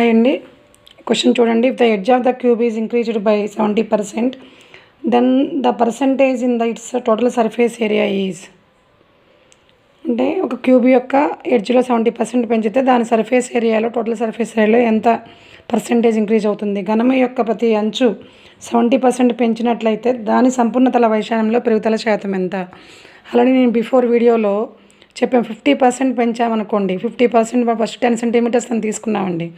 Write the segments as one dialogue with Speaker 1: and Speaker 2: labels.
Speaker 1: Hi అండి question చూడండి. If the edge of the cube is increased by seventy percent then the percentage in the its total surface area is అంటే ఒక cube యొక్క ఎడ్జ్లో seventy percent పెంచితే దాని surface ఏరియాలో టోటల్ సర్ఫేస్ ఏరియాలో ఎంత పర్సెంటేజ్ ఇంక్రీజ్ అవుతుంది? ఘనము యొక్క ప్రతి అంచు సెవెంటీ పర్సెంట్ పెంచినట్లయితే దాని సంపూర్ణతల వైశాల్యంలో పెరుగుదల శాతం ఎంత? అలానే నేను బిఫోర్ వీడియోలో చెప్పాం fifty percent పెంచామనుకోండి fifty percent first ten centimetres అని తీసుకున్నామండి.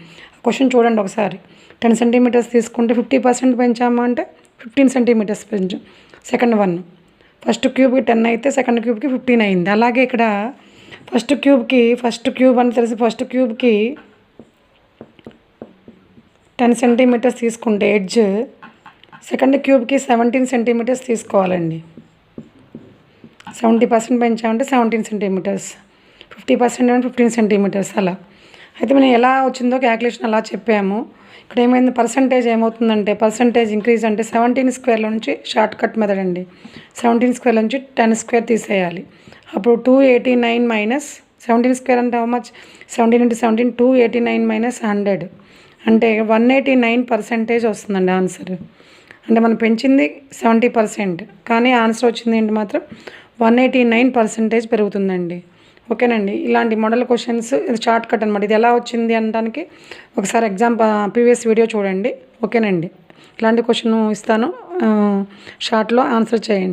Speaker 1: క్వశ్చన్ చూడండి ఒకసారి. టెన్ సెంటీమీటర్స్ తీసుకుంటే ఫిఫ్టీ పర్సెంట్ పెంచామా అంటే ఫిఫ్టీన్ సెంటీమీటర్స్ పెంచు సెకండ్ వన్ ఫస్ట్ క్యూబ్కి టెన్ అయితే సెకండ్ క్యూబ్కి ఫిఫ్టీన్ అయింది. అలాగే ఇక్కడ ఫస్ట్ క్యూబ్కి ఫస్ట్ క్యూబ్ అని తెలిసి ఫస్ట్ క్యూబ్కి టెన్ సెంటీమీటర్స్ తీసుకుంటే ఎడ్జ్ సెకండ్ క్యూబ్కి సెవెంటీన్ సెంటీమీటర్స్ తీసుకోవాలండి. సెవెంటీ పర్సెంట్ పెంచామంటే సెవెంటీన్ సెంటీమీటర్స్ ఫిఫ్టీ పర్సెంట్ అంటే ఫిఫ్టీన్ సెంటీమీటర్స్ అలా. అయితే మనం ఎలా వచ్చిందో క్యాలిక్యులేషన్ అలా చెప్పాము. ఇక్కడ ఏమైంది? పర్సంటేజ్ ఏమవుతుందంటే పర్సంటేజ్ ఇంక్రీజ్ అంటే సెవెంటీన్ స్క్వేర్లో నుంచి షార్ట్ కట్ మెథడ్ అండి. సెవెంటీన్ స్క్వేర్ నుంచి టెన్ స్క్వేర్ తీసేయాలి. అప్పుడు two eighty nine minus seventeen square అంటే how much seventeen into seventeen two eighty nine minus hundred. అంటే వన్ ఎయిటీ నైన్ పర్సెంటేజ్ వస్తుందండి ఆన్సర్. అంటే మనం పెంచింది సెవెంటీ పర్సెంట్. కానీ ఆన్సర్ వచ్చింది ఏంటి మాత్రం? వన్ ఎయిటీ నైన్ పర్సెంటేజ్ పెరుగుతుందండి. ఓకేనండి. ఇలాంటి మోడల్ క్వశ్చన్స్ ఇది షార్ట్ కట్ అనమాట ఇది ఎలా వచ్చింది అనడానికి ఒకసారి ఎగ్జామ్ ప్రీవియస్ వీడియో చూడండి. ఓకేనండి. ఇలాంటి క్వశ్చన్ ఇస్తాను. షార్ట్లో ఆన్సర్ చేయండి.